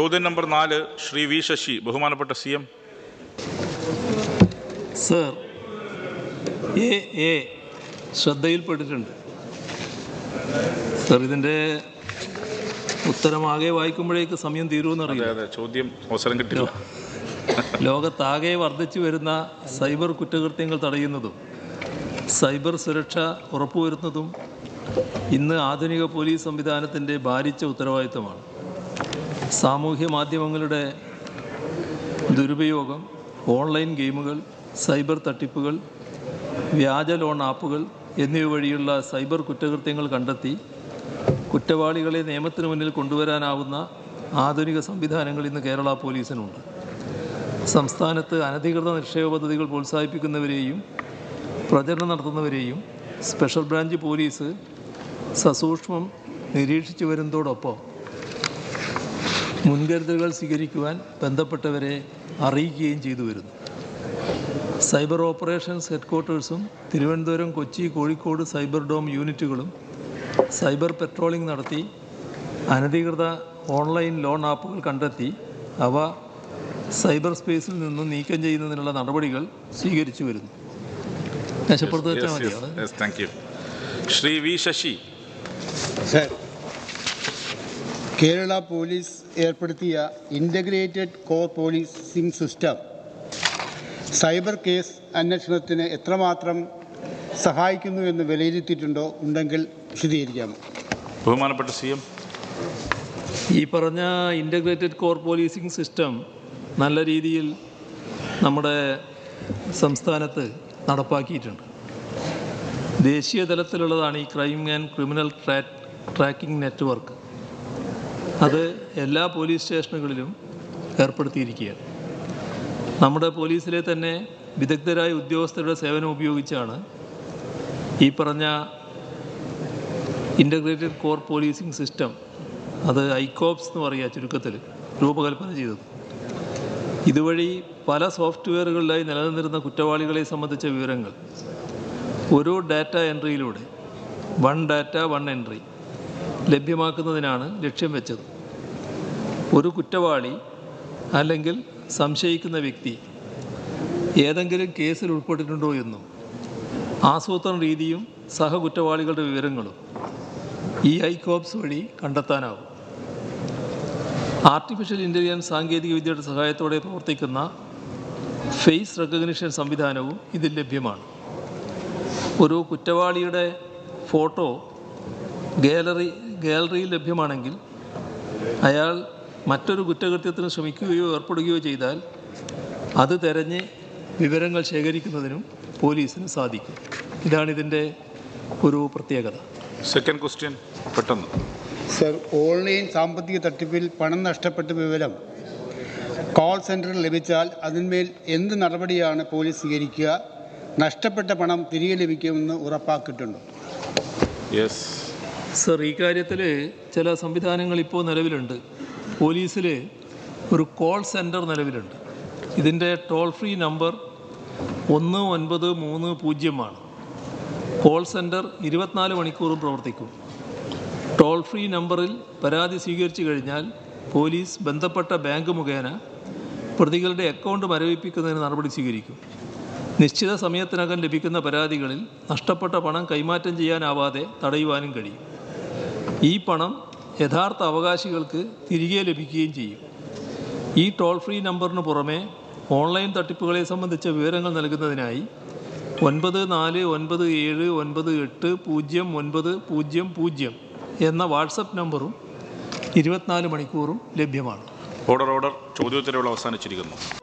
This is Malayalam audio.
ചോദ്യം നമ്പർ നാല് ശ്രീ വി ശശി ബഹുമാനപ്പെട്ട C M. Sir A A ശ്രദ്ധയിൽപ്പെട്ടിട്ടുണ്ട്. Sir ഇതിന്റെ ഉത്തരമാകെ വായിക്കുമ്പോഴേക്ക് സമയം അതെ ചോദ്യം അവസരം കിട്ടില്ല. ലോകത്താകെ വർദ്ധിച്ചു വരുന്ന സൈബർ കുറ്റകൃത്യങ്ങൾ തടയുന്നതും സൈബർ സുരക്ഷ ഉറപ്പുവരുത്തുന്നതും ഇന്ന് ആധുനിക പോലീസ് സംവിധാനത്തിന്റെ ഭാരിച്ച ഉത്തരവാദിത്തമാണ് സാമൂഹ്യ മാധ്യമങ്ങളുടെ ദുരുപയോഗം ഓൺലൈൻ ഗെയിമുകൾ സൈബർ തട്ടിപ്പുകൾ വ്യാജ ലോൺ ആപ്പുകൾ എന്നിവ വഴിയുള്ള സൈബർ കുറ്റകൃത്യങ്ങൾ കണ്ടെത്തി കുറ്റവാളികളെ നിയമത്തിന് മുന്നിൽ കൊണ്ടുവരാനാവുന്ന ആധുനിക സംവിധാനങ്ങൾ ഇന്ന് കേരള പോലീസിനുണ്ട്. സംസ്ഥാനത്ത് അനധികൃത നിക്ഷേപ പദ്ധതികൾ പ്രോത്സാഹിപ്പിക്കുന്നവരെയും പ്രചരണം നടത്തുന്നവരെയും സ്പെഷ്യൽ ബ്രാഞ്ച് പോലീസ് സസൂക്ഷ്മം നിരീക്ഷിച്ചു വരുന്നതോടൊപ്പം മുൻകരുതലുകൾ സ്വീകരിക്കുവാൻ ബന്ധപ്പെട്ടവരെ അറിയിക്കുകയും ചെയ്തു വരുന്നു. സൈബർ ഓപ്പറേഷൻസ് ഹെഡ്ക്വാർട്ടേഴ്സും തിരുവനന്തപുരം കൊച്ചി കോഴിക്കോട് സൈബർ ഡോം യൂണിറ്റുകളും സൈബർ പെട്രോളിംഗ് നടത്തി അനധികൃത ഓൺലൈൻ ലോൺ ആപ്പുകൾ കണ്ടെത്തി അവ സൈബർ സ്പേസിൽ നിന്നും നീക്കം ചെയ്യുന്നതിനുള്ള നടപടികൾ സ്വീകരിച്ചു വരുന്നു. Shri V Sasi. Sir Kerala police ഏർപ്പെടുത്തിയ integrated core policing system cyber case അന്വേഷണത്തിന് എത്രമാത്രം സഹായിക്കുന്നു എന്ന് വിലയിരുത്തിയിട്ടുണ്ടോ ഉണ്ടെങ്കിൽ വിശദീകരിക്കാം ബഹുമാനപ്പെട്ട സി എം. ഈ പറഞ്ഞ ഇന്റഗ്രേറ്റഡ് കോർ പോലീസിംഗ് സിസ്റ്റം നല്ല രീതിയിൽ നമ്മുടെ സംസ്ഥാനത്ത് നടപ്പാക്കിയിട്ടുണ്ട്. ദേശീയ തലത്തിലുള്ളതാണ് ഈ crime and criminal track tracking network അത് എല്ലാ പോലീസ് സ്റ്റേഷനുകളിലും ഏർപ്പെടുത്തിയിരിക്കുകയാണ്. നമ്മുടെ പോലീസിലെ തന്നെ വിദഗ്ധരായ ഉദ്യോഗസ്ഥരുടെ സേവനം ഉപയോഗിച്ചാണ് ഈ പറഞ്ഞ ഇന്റഗ്രേറ്റഡ് കോർ പോലീസിംഗ് സിസ്റ്റം അത് ഐക്കോപ്സ് എന്ന് പറയുക ചുരുക്കത്തിൽ രൂപകൽപ്പന ചെയ്തത്. ഇതുവഴി പല സോഫ്റ്റ്വെയറുകളിലായി നിലനിന്നിരുന്ന കുറ്റവാളികളെ സംബന്ധിച്ച വിവരങ്ങൾ ഒരു ഡാറ്റ എൻട്രിയിലൂടെ വൺ ഡാറ്റ വൺ എൻട്രി ലഭ്യമാക്കുന്നതിനാണ് ലക്ഷ്യം വെച്ചത്. ഒരു കുറ്റവാളി അല്ലെങ്കിൽ സംശയിക്കുന്ന വ്യക്തി ഏതെങ്കിലും കേസിൽ ഉൾപ്പെട്ടിട്ടുണ്ടോ എന്നും ആസൂത്രണ രീതിയും സഹകുറ്റവാളികളുടെ വിവരങ്ങളും ഈ ഐകോപ്സ് വഴി കണ്ടെത്താനാവും. ആർട്ടിഫിഷ്യൽ ഇന്റലിജൻസ് സാങ്കേതിക വിദ്യയുടെ സഹായത്തോടെ പ്രവർത്തിക്കുന്ന ഫേസ് റെക്കഗ്നിഷൻ സംവിധാനവും ഇതിൽ ലഭ്യമാണ്. ഒരു കുറ്റവാളിയുടെ ഫോട്ടോ ഗാലറി ഗാലറിയിൽ ലഭ്യമാണെങ്കിൽ അയാൾ മറ്റൊരു കുറ്റകൃത്യത്തിന് ശ്രമിക്കുകയോ ഏർപ്പെടുകയോ ചെയ്താൽ അത് തെരഞ്ഞ് വിവരങ്ങൾ ശേഖരിക്കുന്നതിനും പോലീസിന് സാധിക്കും. ഇതാണിതിന്റെ ഒരു പ്രത്യേകത. സെക്കൻഡ് ക്വസ്റ്റ്യൻ പെട്ടെന്ന്. സർ ഓൺലൈൻ സാമ്പത്തിക തട്ടിപ്പിൽ പണം നഷ്ടപ്പെട്ട വിവരം കോൾ സെന്ററിൽ ലഭിച്ചാൽ അതിന്മേൽ എന്ത് നടപടിയാണ് പോലീസ് സ്വീകരിക്കുക? നഷ്ടപ്പെട്ട പണം തിരികെ ലഭിക്കുമെന്ന് ഉറപ്പാക്കിയിട്ടുണ്ട്. യെസ് സർ ഈ കാര്യത്തിൽ ചില സംവിധാനങ്ങൾ ഇപ്പോൾ നിലവിലുണ്ട്. പോലീസിൽ ഒരു കോൾ സെന്റർ നിലവിലുണ്ട്. ഇതിന്റെ ടോൾ ഫ്രീ നമ്പർ ഒന്ന് ഒൻപത് മൂന്ന് പൂജ്യമാണ് കോൾ സെന്റർ ഇരുപത്തിനാല് മണിക്കൂറും പ്രവർത്തിക്കും. ടോൾ ഫ്രീ നമ്പറിൽ പരാതി സ്വീകരിച്ചു കഴിഞ്ഞാൽ പോലീസ് ബന്ധപ്പെട്ട ബാങ്ക് മുഖേന പ്രതികളുടെ അക്കൗണ്ട് മരവിപ്പിക്കുന്നതിന് നടപടി സ്വീകരിക്കും. നിശ്ചിത സമയത്തിനകം ലഭിക്കുന്ന പരാതികളിൽ നഷ്ടപ്പെട്ട പണം കൈമാറ്റം ചെയ്യാനാവാതെ തടയുവാനും കഴിയും. ഈ പണം യഥാർത്ഥ അവകാശികൾക്ക് തിരികെ ലഭിക്കുകയും ചെയ്യും. ഈ ടോൾ ഫ്രീ നമ്പറിന് പുറമെ ഓൺലൈൻ തട്ടിപ്പുകളെ സംബന്ധിച്ച വിവരങ്ങൾ നൽകുന്നതിനായി ഒൻപത് നാല് ഒൻപത് ഏഴ് ഒൻപത് എട്ട് പൂജ്യം ഒൻപത് പൂജ്യം പൂജ്യം എന്ന വാട്സപ്പ് നമ്പറും ഇരുപത്തിനാല് മണിക്കൂറും ലഭ്യമാണ്. ഓർഡർ ഓർഡർ ചോദ്യോത്തരവുകൾ അവസാനിച്ചിരിക്കുന്നു.